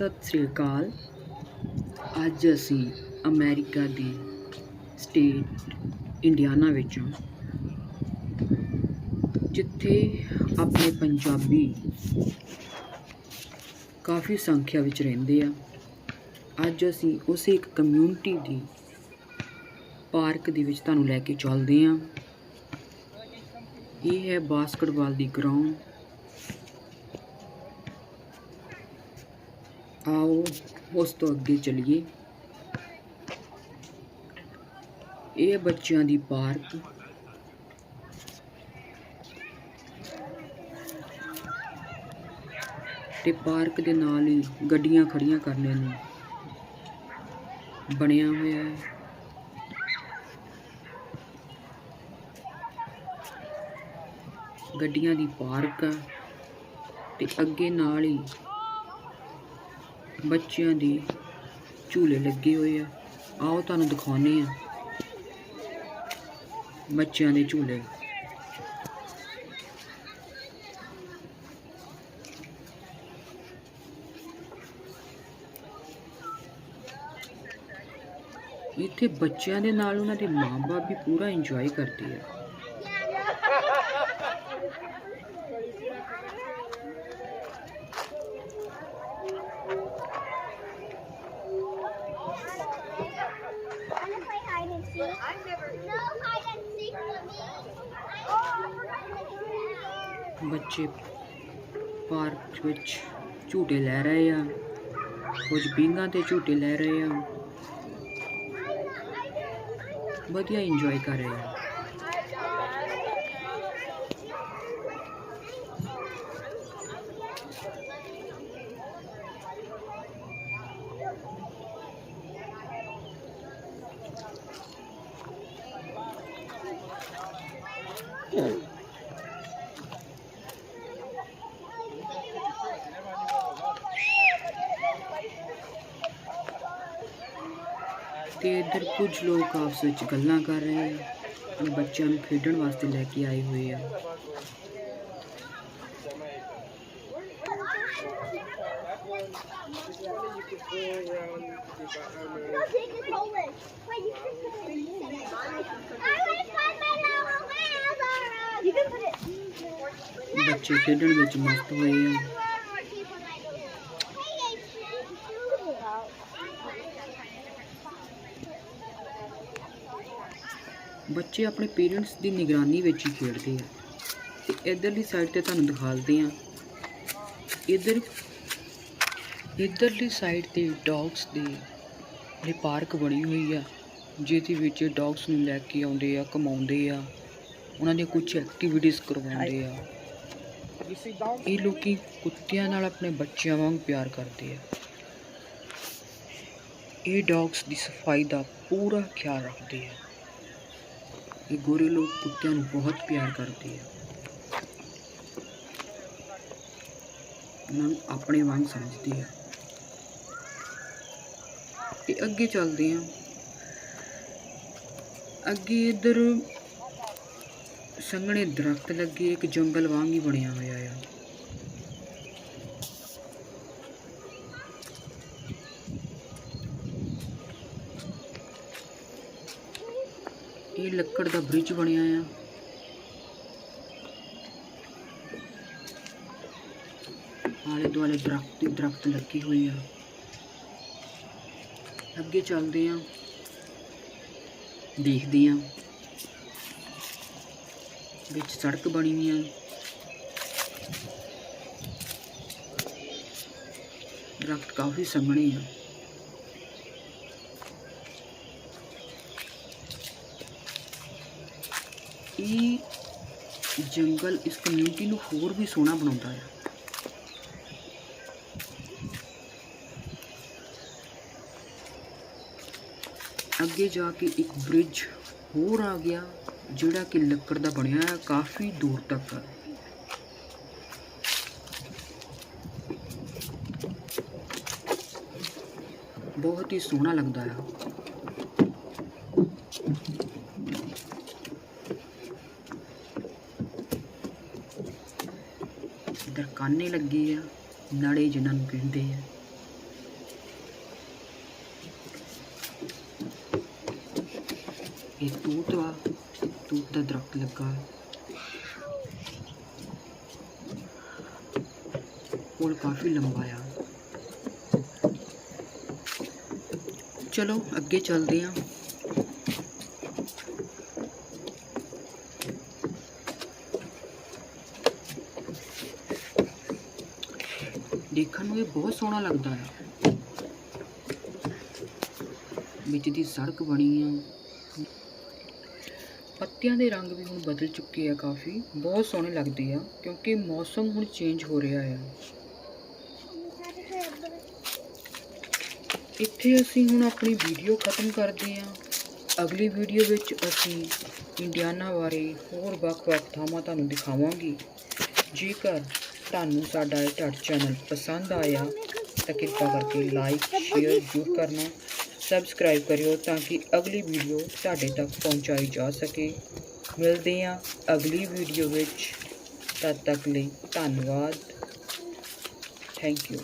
ਸਤਿ ਸ੍ਰੀ ਅਕਾਲ। ਅੱਜ ਅਸੀਂ ਅਮਰੀਕਾ ਦੀ state Indiana ਵਿੱਚੋਂ, ਜਿੱਥੇ ਆਪਣੇ ਪੰਜਾਬੀ ਕਾਫੀ ਸੰਖਿਆ ਵਿੱਚ ਰਹਿੰਦੇ ਆ। ਅੱਜ ਅਸੀਂ ਉਸੇ ਇੱਕ ਕਮਿਊਨਿਟੀ ਦੀ ਪਾਰਕ ਦੇ ਵਿੱਚ ਤੁਹਾਨੂੰ ਲੈ ਕੇ ਚੱਲਦੇ ਹਾਂ ਇਹ ਹੈ ਬਾਸਕਟਬਾਲ ਦੀ ਗਰਾਊਂਡ ਆਓ, ਉਸ ਤੋਂ ਅੱਗੇ ਚਲੀਏ। ਇਹ ਬੱਚਿਆਂ ਦੀ ਪਾਰਕ। ਤੇ ਪਾਰਕ ਦੇ ਨਾਲ ਹੀ ਗੱਡੀਆਂ ਖੜੀਆਂ ਕਰਨੇ ਨੂੰ। ਬਣਿਆ ਹੋਇਆ ਹੈ। ਗੱਡੀਆਂ ਦੀ ਪਾਰਕ ਆ। ਤੇ ਅੱਗੇ ਨਾਲ ਹੀ ਬੱਚਿਆਂ ਦੇ ਝੂਲੇ ਲੱਗੇ ਹੋਏ ਆ। ਆਓ ਤੁਹਾਨੂੰ ਦਿਖਾਉਨੇ ਆ ਬੱਚਿਆਂ ਦੇ ਝੂਲੇ। ਇੱਥੇ ਬੱਚਿਆਂ ਦੇ ਨਾਲ ਉਹਨਾਂ ਦੇ ਮਾਂ-ਬਾਪ ਵੀ ਪੂਰਾ ਇੰਜੋਏ ਕਰਦੇ ਆ Wanna play hide and seek? I've never. No hide and seek for me. Oh, I forgot to take it out. ਬੱਚੇ ਪਾਰਕ ਵਿੱਚ ਝੂਟੇ ਲੈ ਰਹੇ ਆ ਕੁਝ ਪੀਂਘਾਂ ਤੇ ਝੂਟੇ ਲੈ ਰਹੇ ਆ ਵਧੀਆ ਇੰਜੋਏ ਕਰ ਰਹੇ ਆ ਤੇ ਇੱਧਰ ਕੁਝ ਲੋਕ ਆਪਸ ਵਿੱਚ ਗੱਲਾਂ ਕਰ ਰਹੇ ਆ ਆਪਣੇ ਬੱਚਿਆਂ ਨੂੰ ਖੇਡਣ ਵਾਸਤੇ ਲੈ ਕੇ ਆਏ ਹੋਏ ਆ No, take it Polish. Wait, you can ਬੱਚੇ ਖੇਡਣ ਵਿੱਚ ਮਸਤ ਹੋਏ ਆ। ਬੱਚੇ ਆਪਣੇ ਪੇਰੈਂਟਸ ਦੀ ਨਿਗਰਾਨੀ ਵਿੱਚ ਹੀ ਖੇਡਦੇ ਆ। ਤੇ ਇਧਰਲੀ ਸਾਈਡ ਤੇ ਤੁਹਾਨੂੰ ਦਿਖਾਲਦੇ ਆ। ਇਧਰ, ਇਧਰਲੀ ਸਾਈਡ ਤੇ ਡੌਗਸ ਦੀ ਜਿਹੜੀ ਪਾਰਕ ਬਣੀ ਹੋਈ ਆ, ਜਿਹਦੇ ਵਿੱਚ ਡੌਗਸ ਨੂੰ ਲੈ ਕੇ ਆਉਂਦੇ ਆ, ਘਮਾਉਂਦੇ ਆ। ਉਹਨਾਂ ਦੀਆਂ ਕੁਝ ਐਕਟੀਵਿਟੀਜ਼ ਕਰਵਾਉਂਦੇ ਆ। ਇਹ ਲੋਕੀ ਕੁੱਤਿਆਂ ਨਾਲ ਆਪਣੇ ਬੱਚਿਆਂ ਵਾਂਗ ਪਿਆਰ ਕਰਦੇ ਆ। ਇਹ ਡੌਗਸ ਦੀ ਸਫ਼ਾਈ ਦਾ ਪੂਰਾ ਖਿਆਲ ਰੱਖਦੇ ਆ। ਇਹ ਗੋਰੇ ਲੋਕ ਕੁੱਤਿਆਂ ਨੂੰ ਬਹੁਤ ਪਿਆਰ ਕਰਦੇ ਆ। ਉਹਨਾਂ ਨੂੰ ਆਪਣੇ ਵਾਂਗ ਸਮਝਦੇ ਆ। ਤੇ ਅੱਗੇ ਚੱਲਦੇ ਆ। ਅੱਗੇ ਇੱਧਰ ਸੰਘਣੇ ਦਰਖਤ ਲੱਗੇ ਇੱਕ ਜੰਗਲ ਵਾਂਗ ਹੀ ਬਣਿਆ ਹੋਇਆ ਆ। ਇਹ ਲੱਕੜ ਦਾ ਬ੍ਰਿਜ ਬਣਿਆ ਆ। ਆਲੇ ਦੁਆਲੇ ਦਰਖਤ ਦਰਖਤ ਲੱਗੇ ਹੋਏ ਆ। ਅੱਗੇ ਚੱਲਦੇ ਆ। ਦੇਖਦੇ ਆ। ਵਿੱਚ ਸੜਕ ਬਣੀ ਹੋਈ ਆ। ਦਰਖਤ ਕਾਫੀ ਸੰਘਣੇ ਆ। ਇਹ ਜੰਗਲ ਇਸ ਕਮਿਊਨਿਟੀ ਨੂੰ ਹੋਰ ਵੀ ਸੋਹਣਾ ਬਣਾਉਂਦਾ ਹੈ ਅੱਗੇ ਜਾ ਕੇ ਇੱਕ ਬ੍ਰਿਜ ਹੋਰ ਆ ਗਿਆ। ਜਿਹੜਾ ਕਿ ਲੱਕੜ ਦਾ ਬਣਿਆ ਹੈ ਕਾਫੀ ਦੂਰ ਤੱਕ। ਬਹੁਤ ਹੀ ਸੋਹਣਾ ਲੱਗਦਾ ਹੈ ਇਧਰ ਕਾਨੇ ਲੱਗੇ ਆ ਨੜੇ ਜਿਨ੍ਹਾਂ ਨੂੰ ਕਹਿੰਦੇ ਆ। ਇਹ ਤੂਤ ਵਾ ਤੂਤ ਦਾ ਦਰਖਤ ਲੱਗਾ ਪੁਲ ਕਾਫੀ ਲੰਬਾ ਆ। ਚਲੋ, ਅੱਗੇ ਚੱਲਦੇ ਹਾਂ। ਦੇਖਣ ਨੂੰ ਇਹ ਬਹੁਤ ਸੋਹਣਾ ਲੱਗਦਾ ਹੈ ਵਿੱਚ ਦੀ ਸੜਕ ਬਣੀ ਆ। ਪੱਤਿਆਂ ਦੇ ਰੰਗ ਵੀ ਹੁਣ ਬਦਲ ਚੁੱਕੇ ਆ ਕਾਫੀ। ਬਹੁਤ ਸੋਹਣੇ ਲੱਗਦੇ ਆ, ਕਿਉਂਕਿ ਮੌਸਮ ਹੁਣ ਚੇਂਜ ਹੋ ਰਿਹਾ ਆ। ਇੱਥੇ ਅਸੀਂ ਹੁਣ ਆਪਣੀ ਵੀਡੀਓ ਖਤਮ ਕਰਦੇ ਹਾਂ ਅਗਲੀ ਵੀਡੀਓ ਵਿੱਚ ਅਸੀਂ ਇੰਡੀਆਨਾ ਬਾਰੇ ਹੋਰ ਵੱਖ-ਵੱਖ ਥਾਵਾਂ ਤੁਹਾਨੂੰ ਦਿਖਾਵਾਂਗੇ। ਜੇਕਰ ਤੁਹਾਨੂੰ ਸਾਡਾ ਇਹ ਟੱਚ ਚੈਨਲ ਪਸੰਦ ਆਇਆ, ਤਾਂ ਕਿਰਪਾ ਕਰਕੇ ਲਾਈਕ ਸ਼ੇਅਰ ਜ਼ਰੂਰ ਕਰਨਾ। ਸਬਸਕ੍ਰਾਈਬ ਕਰਿਓ ਤਾਂ ਕਿ ਅਗਲੀ ਵੀਡੀਓ ਤੁਹਾਡੇ ਤੱਕ ਪਹੁੰਚਾਈ ਜਾ ਸਕੇ। ਮਿਲਦੇ ਹਾਂ ਅਗਲੀ ਵੀਡੀਓ ਵਿੱਚ। ਤਦ ਤੱਕ ਲਈ ਧੰਨਵਾਦ। Thank you